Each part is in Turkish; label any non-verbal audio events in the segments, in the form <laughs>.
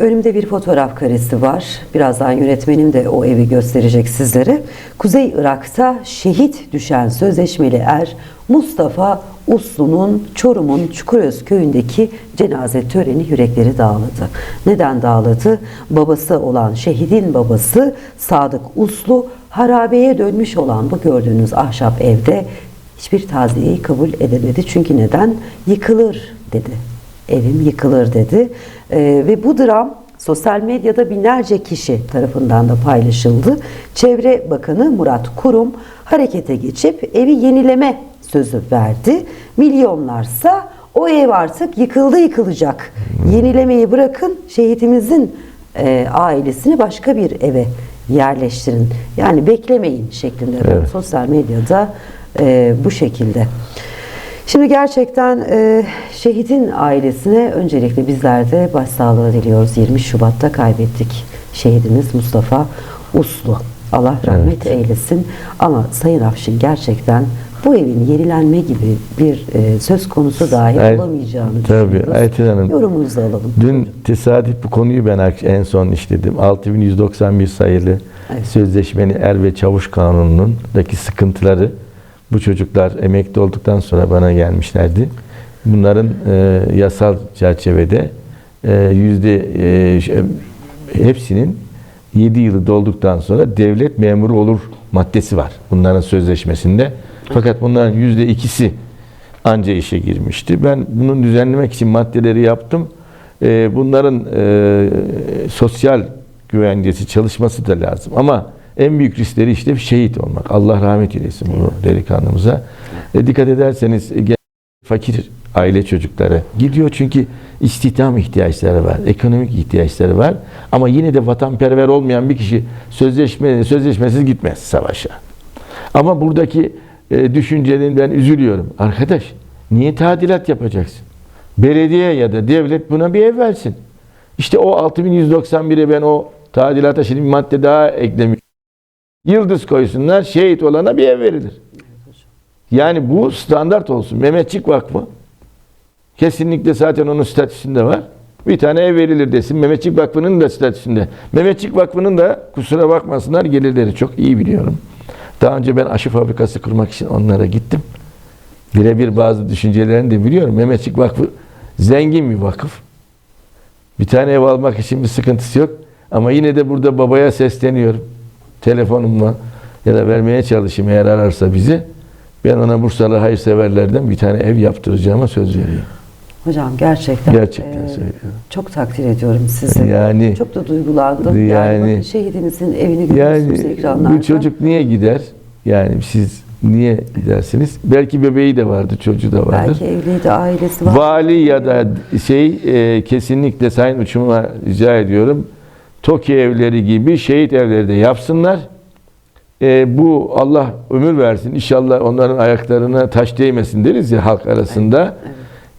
Önümde bir fotoğraf karesi var. Birazdan yönetmenim de o evi gösterecek sizlere. Kuzey Irak'ta şehit düşen sözleşmeli er Mustafa Uslu'nun Çorum'un Çukuröz köyündeki cenaze töreni yürekleri dağladı. Neden dağladı? Babası olan şehidin babası Sadık Uslu harabeye dönmüş olan bu gördüğünüz ahşap evde hiçbir taziyeyi kabul edemedi. Çünkü neden? Yıkılır dedi evim yıkılır dedi. Ee, ve bu dram sosyal medyada binlerce kişi tarafından da paylaşıldı. Çevre Bakanı Murat Kurum harekete geçip evi yenileme sözü verdi. Milyonlarsa o ev artık yıkıldı yıkılacak. Yenilemeyi bırakın şehitimizin e, ailesini başka bir eve yerleştirin. Yani beklemeyin şeklinde Evet. sosyal medyada e, bu şekilde. Şimdi gerçekten e, şehidin ailesine öncelikle bizler de başsağlığı diliyoruz. 20 Şubat'ta kaybettik şehidimiz Mustafa Uslu. Allah rahmet eylesin. Ama Sayın Afşin gerçekten bu evin yenilenme gibi bir e, söz konusu dahi Evet, olamayacağını tabii, düşünüyoruz. Ayten Hanım. Yorumunuzu alalım. Dün tesadüf bu konuyu ben en son işledim. 6191 sayılı Evet. sözleşmeli er ve çavuş kanunundaki sıkıntıları bu çocuklar emekli olduktan sonra bana gelmişlerdi. Bunların e, yasal çerçevede e, yüzde e, hepsinin 7 yılı dolduktan sonra devlet memuru olur maddesi var bunların sözleşmesinde. Fakat bunların yüzde ikisi anca işe girmişti. Ben bunun düzenlemek için maddeleri yaptım. Ee, bunların e, sosyal güvencesi çalışması da lazım. Ama en büyük riskleri işte şehit olmak. Allah rahmet eylesin bu delikanlımıza. E, dikkat ederseniz e, fakir aile çocukları gidiyor çünkü istihdam ihtiyaçları var, ekonomik ihtiyaçları var. Ama yine de vatanperver olmayan bir kişi sözleşme sözleşmesiz gitmez savaşa. Ama buradaki e, düşüncenin üzülüyorum. Arkadaş niye tadilat yapacaksın? Belediye ya da devlet buna bir ev versin. İşte o 6191'e ben o tadilata şimdi bir madde daha eklemiş. Yıldız koysunlar, şehit olana bir ev verilir. Yani bu standart olsun. Mehmetçik Vakfı kesinlikle zaten onun statüsünde var. Bir tane ev verilir desin. Mehmetçik Vakfı'nın da statüsünde. Mehmetçik Vakfı'nın da kusura bakmasınlar gelirleri çok iyi biliyorum. Daha önce ben aşı fabrikası kurmak için onlara gittim. Birebir bazı düşüncelerini de biliyorum. Mehmetçik Vakfı zengin bir vakıf. Bir tane ev almak için bir sıkıntısı yok. Ama yine de burada babaya sesleniyorum. Telefonumla ya da vermeye çalışayım eğer ararsa bizi. Ben ona Bursalı hayırseverlerden bir tane ev yaptıracağıma söz veriyorum. Hocam gerçekten, Gerçekten e, söylüyorum. çok takdir ediyorum sizi. Yani- çok da duygulandım. Yani, Yani- bakın şehidimizin evini görüyorsunuz Yani ekranlarda. bu çocuk niye gider? Yani siz niye gidersiniz? Belki bebeği de vardı, çocuğu da vardır. Belki evliydi, ailesi var. Vali ya da şey e, kesinlikle Sayın Uçum'a rica ediyorum. TOKİ evleri gibi şehit evleri de yapsınlar. E, bu Allah ömür versin. İnşallah onların ayaklarına taş değmesin deriz ya halk arasında.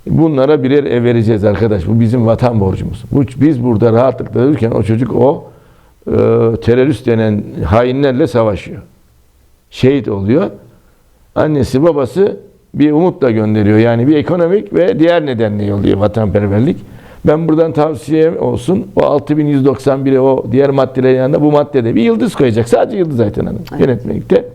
Bunlara birer ev vereceğiz arkadaş. Bu bizim vatan borcumuz. Bu, biz burada rahatlıkla dururken o çocuk o e, terörist denen hainlerle savaşıyor. Şehit oluyor. Annesi babası bir umutla gönderiyor. Yani bir ekonomik ve diğer nedenle yolluyor vatanperverlik. Ben buradan tavsiye olsun. O 6191'e o diğer maddelerin yanında bu maddede bir yıldız koyacak. Sadece yıldız zaten hanım. Yönetmelikte.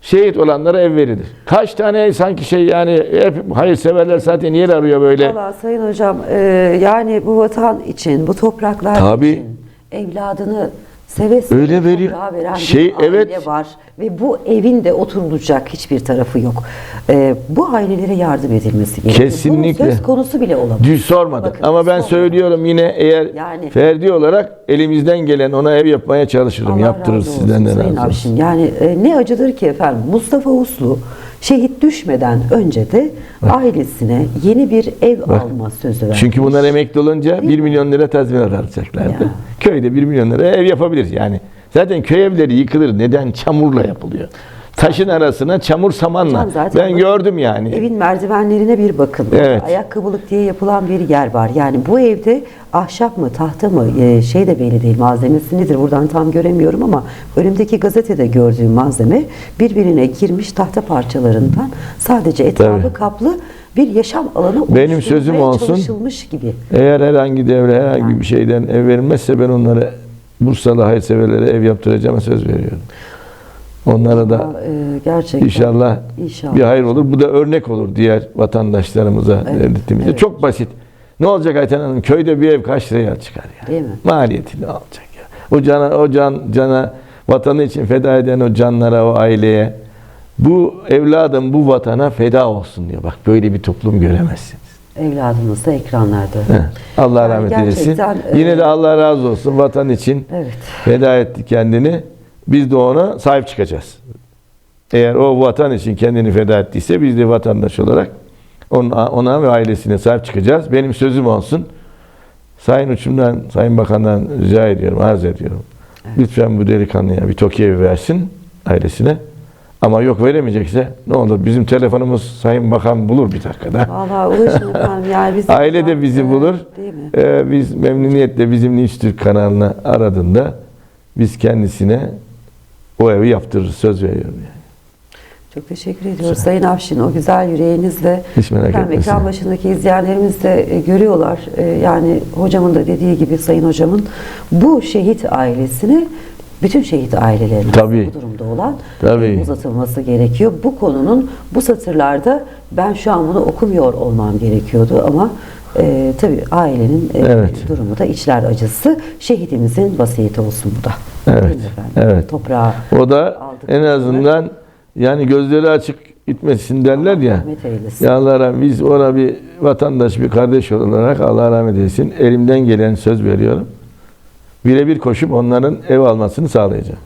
Şehit olanlara ev verilir. Kaç tane sanki şey yani hep hayırseverler zaten yer arıyor böyle. Valla Sayın Hocam e, yani bu vatan için, bu topraklar Tabii. için evladını seve seve Öyle veren Şey, bir aile evet. var. Ve bu evin de oturulacak hiçbir tarafı yok. E, bu ailelere yardım edilmesi gerekiyor. Kesinlikle. Bunun söz konusu bile olamaz. Düz sormadı. Bakın, Ama ben sormadı. söylüyorum yine eğer Yani- ferdi olarak elimizden gelen ona ev yapmaya çalışırım. Allah Yaptırırız razı sizden de olsun Sayın razı olsun. Yani e, ne acıdır ki efendim Mustafa Uslu şehit düşmeden önce de ailesine yeni bir ev alma sözü vermiş. Çünkü bunlar emekli olunca 1 milyon lira tazminat alacaklardı. Ya. Köyde 1 milyon lira ev yapabilir yani. Zaten köy evleri yıkılır. Neden? Çamurla yapılıyor. Taşın arasına çamur samanla. Zaten Ben gördüm yani. Evin merdivenlerine bir bakın. Evet. Ayakkabılık diye yapılan bir yer var. Yani bu evde ahşap mı, tahta mı, e, şey de belli değil. Malzemesi nedir? Buradan tam göremiyorum ama önümdeki gazetede gördüğüm malzeme birbirine girmiş tahta parçalarından sadece etrafı Tabii. kaplı bir yaşam alanı Benim sözüm olsun. çalışılmış gibi. Eğer herhangi devre herhangi Yani. bir şeyden ev verilmezse ben onlara Bursalı hayırseverlere ev yaptıracağıma söz veriyorum. Onlara da e, gerçekten inşallah İnşallah. bir hayır olur. Bu da örnek olur diğer vatandaşlarımıza, Evet, devletimize. evet. Çok basit. Ne olacak Ayten Hanım? Köyde bir ev kaç liraya çıkar ya? Değil mi? Maliyeti ne olacak ya? O cana, o can, cana vatanı için feda eden o canlara, o aileye bu evladım bu vatana feda olsun diyor. Bak böyle bir toplum göremezsiniz. Evladımız da ekranlarda. Heh, Allah Yani rahmet eylesin. e, Yine de Allah razı olsun vatan için Evet. feda etti kendini. Biz de ona sahip çıkacağız. Eğer o vatan için kendini feda ettiyse biz de vatandaş olarak ona, ona ve ailesine sahip çıkacağız. Benim sözüm olsun. Sayın Uçum'dan, Sayın Bakan'dan rica ediyorum, arz ediyorum. Lütfen bu delikanlıya bir evi versin ailesine. Ama yok veremeyecekse ne olur bizim telefonumuz Sayın Bakan bulur bir dakikada. Vallahi ulaşın efendim. <laughs> Yani biz Aile de bizi Evet, bulur. Değil mi? Ee, biz memnuniyetle bizim Niç Türk kanalına aradığında biz kendisine o evi yaptırırız. Söz veriyorum yani. Çok teşekkür ediyoruz Sayın Afşin. O güzel yüreğinizle Hiç merak ekran başındaki izleyenlerimiz de e, görüyorlar. E, yani hocamın da dediği gibi Sayın Hocamın bu şehit ailesini bütün şehit ailelerine Tabii. bu durumda olan Tabii. e, uzatılması gerekiyor. Bu konunun bu satırlarda ben şu an bunu okumuyor olmam gerekiyordu ama e, tabii ailenin e, Evet. durumu da içler acısı. Şehidimizin vasiyeti olsun bu da. Evet, evet. Toprağa O da en azından yani gözleri açık gitmesin derler ya. rahmet eylesin. Ya Allah rahmet biz ona bir vatandaş, bir kardeş olarak Allah rahmet eylesin. Elimden gelen söz veriyorum. Birebir koşup onların ev almasını sağlayacağım.